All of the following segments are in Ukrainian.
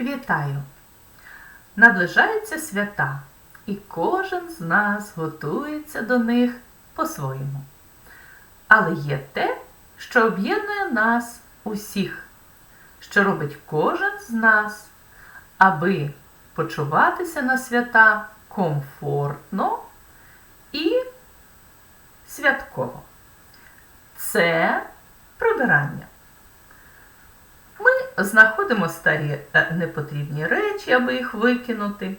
Вітаю! Наближаються свята, і кожен з нас готується до них по-своєму. Але є те, що об'єднує нас усіх, що робить кожен з нас, аби почуватися на свята комфортно і святково. Це прибирання. Знаходимо старі е, непотрібні речі, аби їх викинути,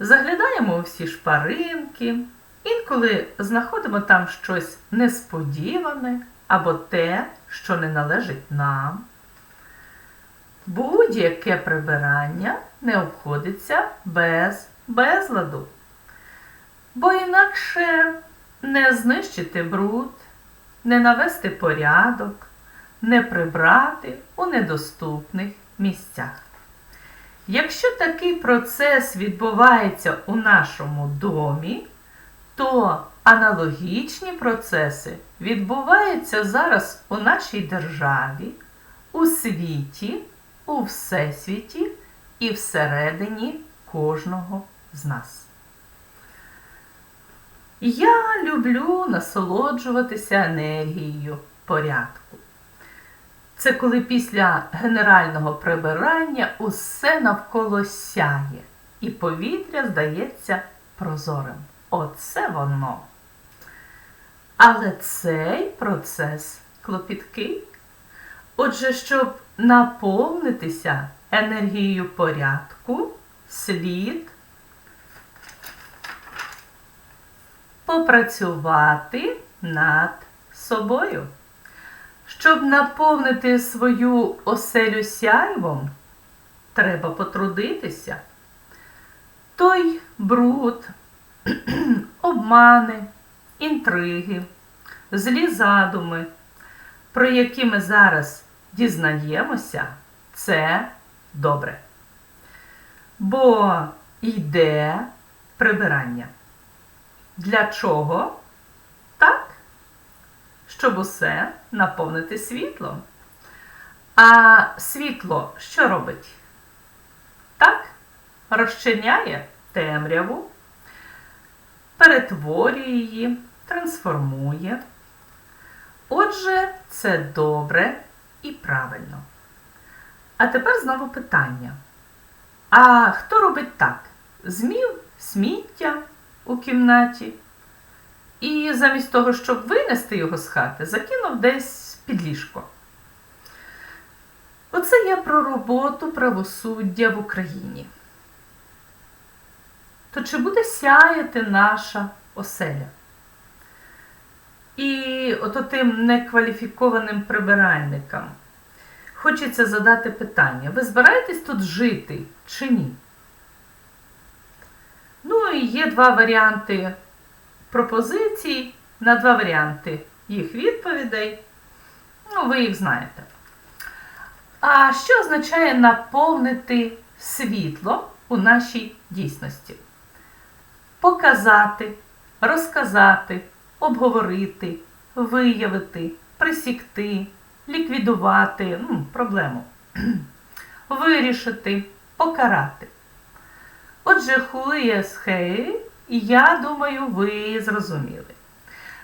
заглядаємо у всі шпаринки, інколи знаходимо там щось несподіване або те, що не належить нам. Будь-яке прибирання не обходиться без безладу, бо інакше не знищити бруд, не навести порядок, не прибрати у недоступних місцях. Якщо такий процес відбувається у нашому домі, то аналогічні процеси відбуваються зараз у нашій державі, у світі, у всесвіті і всередині кожного з нас. Я люблю насолоджуватися енергією порядку. Це коли після генерального прибирання усе навколо сяє, і повітря здається прозорим. Оце воно. Але цей процес клопіткий. Отже, щоб наповнитися енергією порядку, слід попрацювати над собою. Щоб наповнити свою оселю сяйвом, треба потрудитися. Той бруд, обмани, інтриги, злі задуми, про які ми зараз дізнаємося, це добре. Бо йде прибирання. Для чого? Щоб усе наповнити світлом. А світло що робить? Так, розчиняє темряву, перетворює її, трансформує. Отже, це добре і правильно. А тепер знову питання. А хто робить так? Змів сміття у кімнаті? І замість того, щоб винести його з хати, закинув десь під ліжко. Оце я про роботу правосуддя в Україні. То чи буде сяяти наша оселя? І ото тим некваліфікованим прибиральникам хочеться задати питання: ви збираєтесь тут жити чи ні? Ну і є два варіанти пропозицій на два варіанти їх відповідей. Ну, ви їх знаєте. А що означає наповнити світло у нашій дійсності? Показати, розказати, обговорити, виявити, присікти, ліквідувати ну, проблему, вирішити, покарати. Отже, хуєсхей я думаю, ви зрозуміли.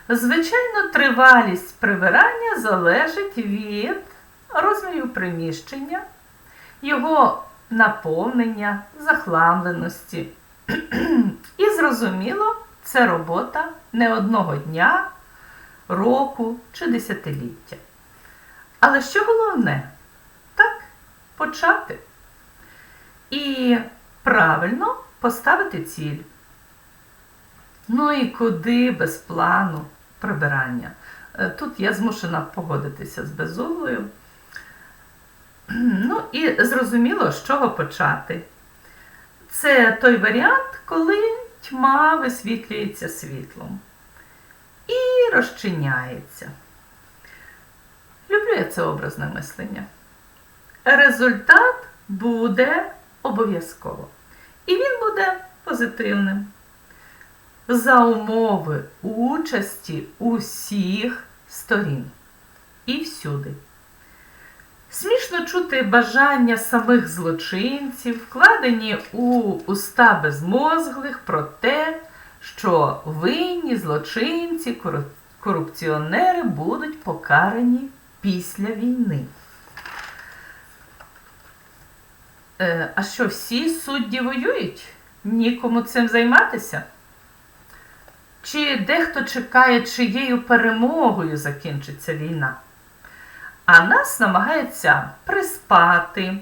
Звичайно, тривалість прибирання залежить від розмірів приміщення, його наповнення, захламленості. І, зрозуміло, це робота не одного дня, року чи десятиліття. Але що головне? Так, почати. І правильно поставити ціль. Ну і куди без плану прибирання? Е, тут я змушена погодитися з безуглою. Ну і зрозуміло, з чого почати. Це той варіант, коли тьма висвітлюється світлом і розчиняється. Люблю я це образне мислення. Результат буде обов'язково. І він буде позитивним за умови участі усіх сторін і всюди. Смішно чути бажання самих злочинців, вкладені у уста безмозглих про те, що винні злочинці, корупціонери будуть покарані після війни. Е, а що, всі судді воюють? Нікому цим займатися? Чи дехто чекає, чиєю перемогою закінчиться війна? А нас намагається приспати,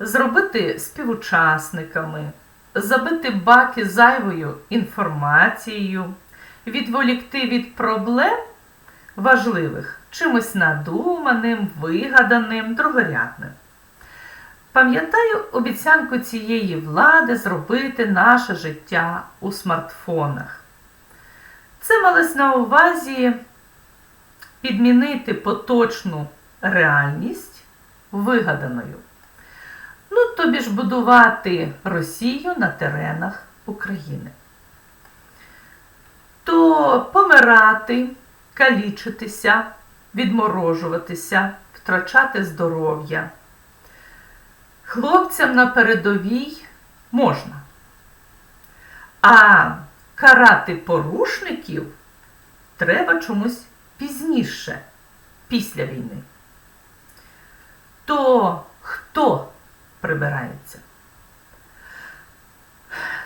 зробити співучасниками, забити баки зайвою інформацією, відволікти від проблем важливих чимось надуманим, вигаданим, другорядним. Пам'ятаю обіцянку цієї влади зробити наше життя у смартфонах. Це малось на увазі підмінити поточну реальність вигаданою. Ну, тобі ж будувати Росію на теренах України. То помирати, калічитися, відморожуватися, втрачати здоров'я. Хлопцям на передовій можна. А карати порушників треба чомусь пізніше, після війни. То хто прибирається?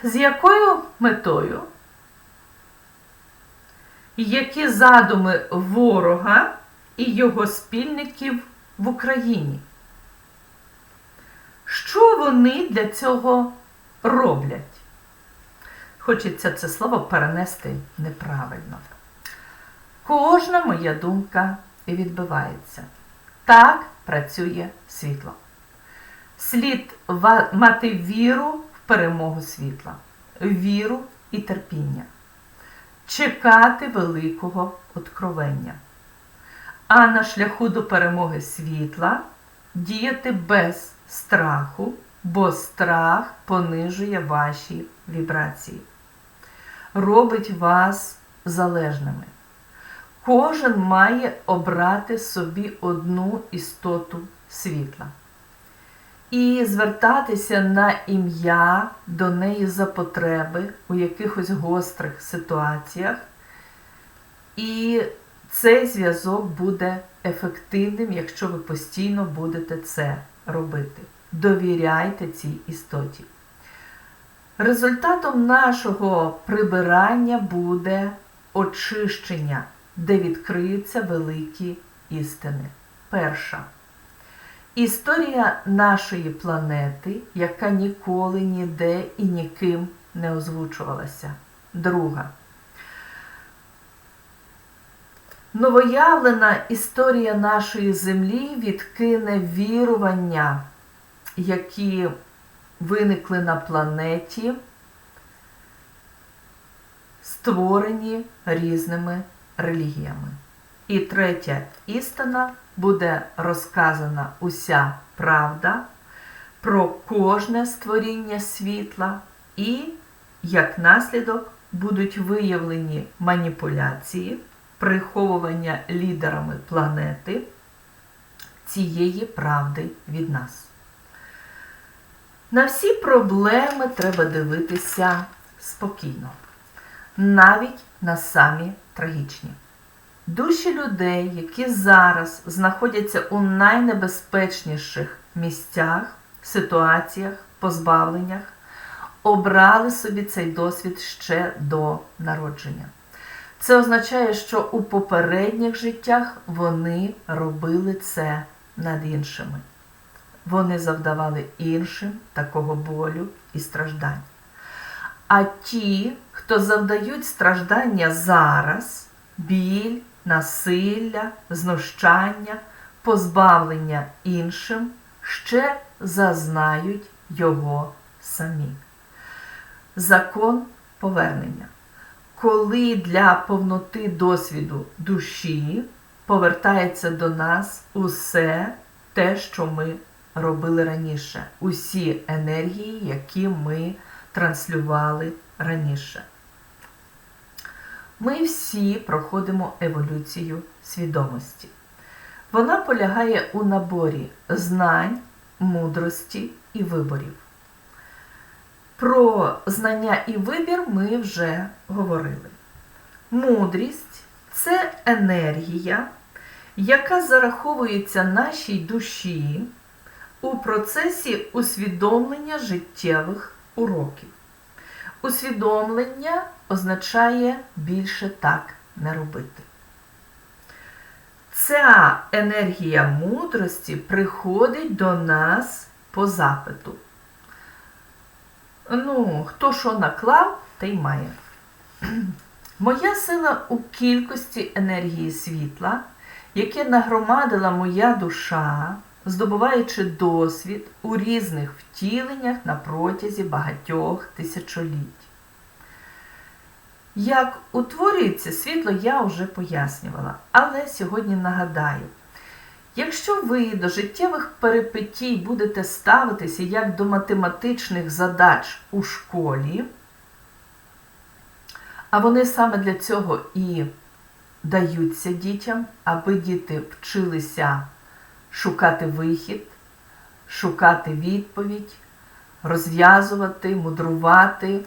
З якою метою? Які задуми ворога і його спільників в Україні? Що вони для цього роблять? Хочеться це слово перенести неправильно. Кожна моя думка і відбивається. Так працює світло. Слід мати віру в перемогу світла, віру і терпіння, чекати великого откровення. А на шляху до перемоги світла діяти без страху, бо страх понижує ваші вібрації, робить вас залежними. Кожен має обрати собі одну істоту світла і звертатися на ім'я до неї за потреби у якихось гострих ситуаціях. І цей зв'язок буде ефективним, якщо ви постійно будете це робити. Довіряйте цій істоті. Результатом нашого прибирання буде очищення, де відкриються великі істини. Перша. Історія нашої планети, яка ніколи ніде і ніким не озвучувалася. Друга. Новоявлена історія нашої землі відкине вірування, які виникли на планеті, створені різними релігіями. І третя істина буде розказана уся правда про кожне створіння світла, і, як наслідок, будуть виявлені маніпуляції, приховування лідерами планети цієї правди від нас. На всі проблеми треба дивитися спокійно, навіть на самі трагічні. Душі людей, які зараз знаходяться у найнебезпечніших місцях, ситуаціях, позбавленнях, обрали собі цей досвід ще до народження. Це означає, що у попередніх життях вони робили це над іншими. Вони завдавали іншим такого болю і страждань. А ті, хто завдають страждання зараз, біль, насилля, знущання, позбавлення іншим, ще зазнають його самі. Закон повернення. Коли для повноти досвіду душі повертається до нас усе те, що ми робили раніше, усі енергії, які ми транслювали раніше. Ми всі проходимо еволюцію свідомості. Вона полягає у наборі знань, мудрості і виборів. Про знання і вибір ми вже говорили. Мудрість це енергія, яка зараховується нашій душі у процесі усвідомлення життєвих уроків. Усвідомлення означає більше так не робити. Ця енергія мудрості приходить до нас по запиту. Ну, хто що наклав, те й має. Моя сила у кількості енергії світла, яке нагромадила моя душа, здобуваючи досвід у різних втіленнях на протязі багатьох тисячоліть. Як утворюється світло, я вже пояснювала, але сьогодні нагадаю. Якщо ви до життєвих перипетій будете ставитися як до математичних задач у школі, а вони саме для цього і даються дітям, аби діти вчилися шукати вихід, шукати відповідь, розв'язувати, мудрувати,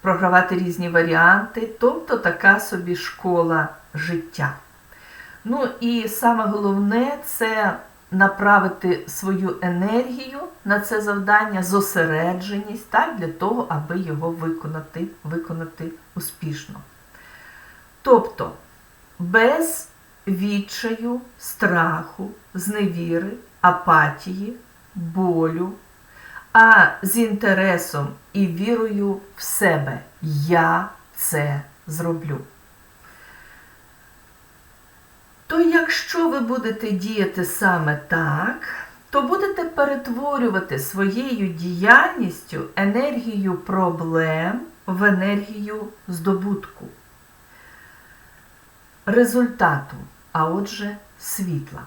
програвати різні варіанти, тобто така собі школа життя. Ну і саме головне це направити свою енергію на це завдання, зосередженість, так, для того, аби його виконати, виконати успішно. Тобто, без відчаю, страху, зневіри, апатії, болю, а з інтересом і вірою в себе я це зроблю. То якщо ви будете діяти саме так, то будете перетворювати своєю діяльністю енергію проблем в енергію здобутку, результату, а отже, світла,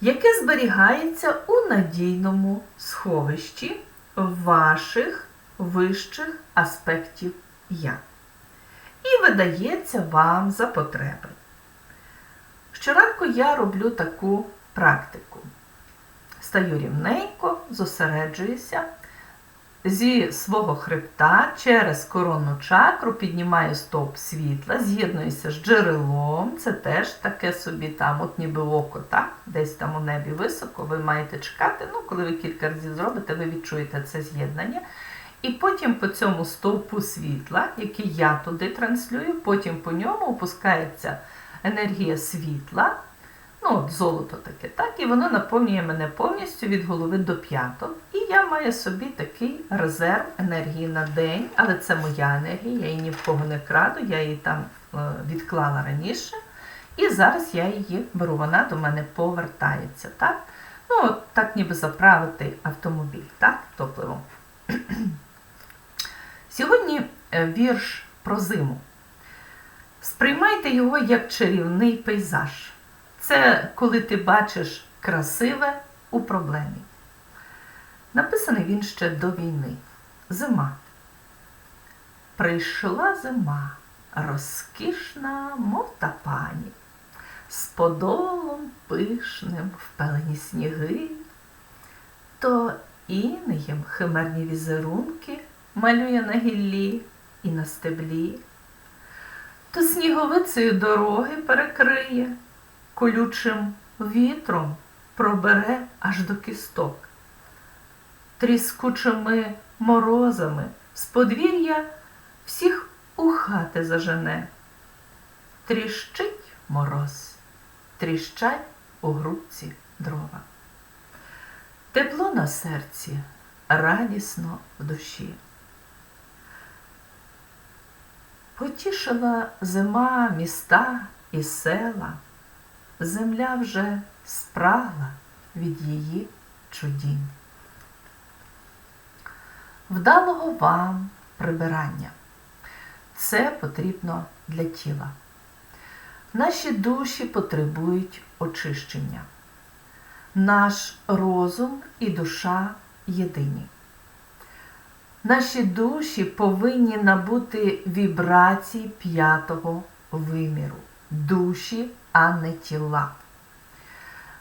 яке зберігається у надійному сховищі ваших вищих аспектів я. І видається вам за потреби. Щоранку я роблю таку практику. Стаю рівненько, зосереджуюся зі свого хребта через коронну чакру, піднімаю стовп світла, з'єднуюся з джерелом. Це теж таке собі там, от ніби око, так? десь там у небі високо, ви маєте чекати. Ну, коли ви кілька разів зробите, ви відчуєте це з'єднання. І потім по цьому стовпу світла, який я туди транслюю, потім по ньому опускається енергія світла, ну, от золото таке, так, і воно наповнює мене повністю від голови до п'яток. І я маю собі такий резерв енергії на день, але це моя енергія, я її ні в кого не краду, я її там е, відклала раніше. І зараз я її беру, вона до мене повертається. так? Ну, от так ніби заправити автомобіль, так, топливом. Сьогодні е, вірш про зиму. Сприймайте його як чарівний пейзаж. Це коли ти бачиш красиве у проблемі. Написаний він ще до війни. Зима. Прийшла зима, розкішна, мов та пані, з подолом пишним впелені сніги, то інеєм химерні візерунки малює на гіллі і на стеблі то сніговицею дороги перекриє, колючим вітром пробере аж до кісток, тріскучими морозами з подвір'я всіх у хати зажене. Тріщить мороз, тріщать у грудці дрова. Тепло на серці, радісно в душі. Потішила зима міста і села, земля вже спрагла від її чудінь. Вдалого вам прибирання. Це потрібно для тіла. Наші душі потребують очищення. Наш розум і душа єдині. Наші душі повинні набути вібрації п'ятого виміру. Душі, а не тіла.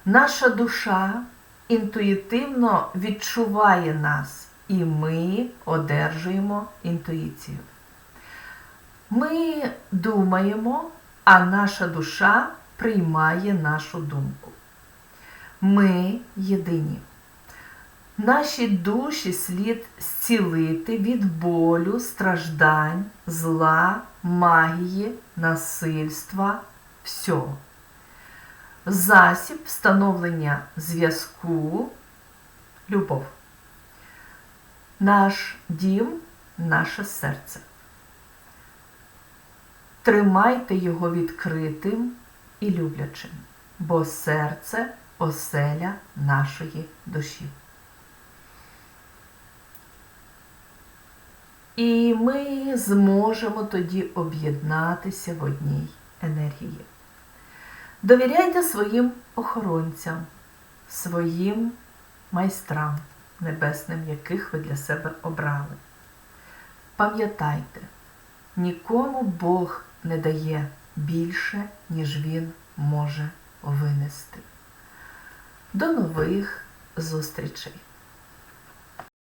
Наша душа інтуїтивно відчуває нас, і ми одержуємо інтуїцію. Ми думаємо, а наша душа приймає нашу думку. Ми єдині. Наші душі слід зцілити від болю, страждань, зла, магії, насильства, всього. Засіб встановлення зв'язку, любов. Наш дім, наше серце. Тримайте його відкритим і люблячим, бо серце оселя нашої душі. І ми зможемо тоді об'єднатися в одній енергії. Довіряйте своїм охоронцям, своїм майстрам небесним, яких ви для себе обрали. Пам'ятайте, нікому Бог не дає більше, ніж Він може винести. До нових зустрічей!